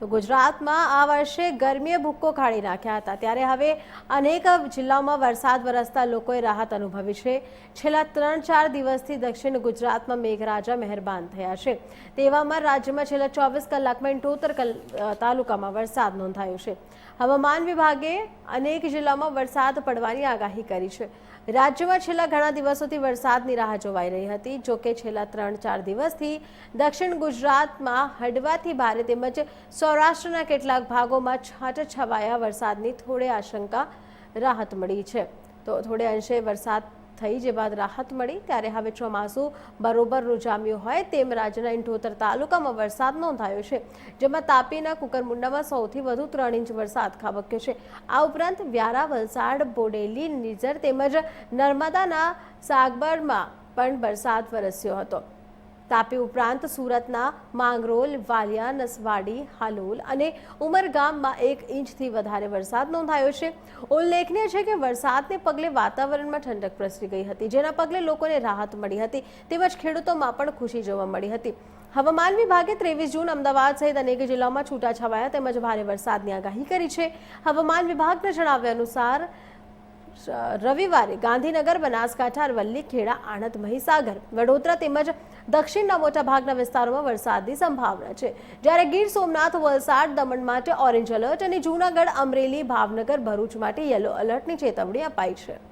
તો ગુજરાતમાં આ વર્ષે ગરમીએ ભૂક્કો કાઢી નાખ્યા હતા. ત્યારે હવે અનેક જિલ્લાઓમાં વરસાદ વરસતા લોકોએ રાહત અનુભવી છે. છેલ્લા ત્રણ ચાર દિવસથી દક્ષિણ ગુજરાતમાં મેઘરાજા મહેરબાન થયા છે. તેવામાં રાજ્યમાં છેલ્લા ચોવીસ કલાકમાં ઇન્ટોતર તાલુકામાં વરસાદ નોંધાયો છે. હવામાન વિભાગે અનેક જિલ્લામાં વરસાદ પડવાની આગાહી કરી છે. રાજ્યમાં છેલ્લા ઘણા દિવસોથી વરસાદની રાહ જોવાઈ રહી હતી. જોકે છેલ્લા ત્રણ ચાર દિવસથી દક્ષિણ ગુજરાતમાં હળવાથી ભારે તેમજ સૌરાષ્ટ્રના કેટલાક ભાગોમાં છાંટછવાયા વરસાદની થોડી આશંકા રાહત મળી છે. તો થોડે અંશે વરસાદ થઈ જે બાદ રાહત મળી, ત્યારે હવે ચોમાસું બરોબર રૂજામ્યું હોય તેમ રાજ્યના ઇન્ઠોતર તાલુકામાં વરસાદ નોંધાયો છે, જેમાં તાપીના કુકરમુંડામાં સૌથી વધુ ત્રણ ઇંચ વરસાદ ખાબક્યો છે. આ ઉપરાંત વ્યારા, વલસાડ, બોડેલી, નિઝર તેમજ નર્મદાના સાગબરમાં પણ વરસાદ વરસ્યો હતો. તાપી ઉપરાંત સુરતના માંગરોલ, વાલિયા, નસવાડી, હાલોલ અને ઉમરગામમાં એક ઇંચથી વધારે વરસાદ નોંધાયો છે. ઉલ્લેખનીય છે કે વરસાદને પગલે વાતાવરણમાં ઠંડક પ્રસરી ગઈ હતી, જેના પગલે લોકોને રાહત મળી હતી. તેમજ ખેડૂતોમાં પણ ખુશી જોવા મળી હતી. હવામાન વિભાગે ત્રેવીસ જૂન અમદાવાદ સહિત અનેક જિલ્લાઓમાં છૂટાછવાયા તેમજ ભારે વરસાદની આગાહી કરી છે. હવામાન વિભાગના જણાવ્યા અનુસાર રવિવારે ગાંધીનગર, બનાસકાંઠા, અરવલ્લી, ખેડા, આણંદ, મહીસાગર, વડોદરા તેમજ દક્ષિણના મોટા ભાગના વિસ્તારોમાં વરસાદની સંભાવના છે. જ્યારે ગીર સોમનાથ, વલસાડ, દમણ માટે ઓરેન્જ એલર્ટ અને જૂનાગઢ, અમરેલી, ભાવનગર, ભરૂચ માટે યલો એલર્ટની ચેતવણી અપાઈ છે.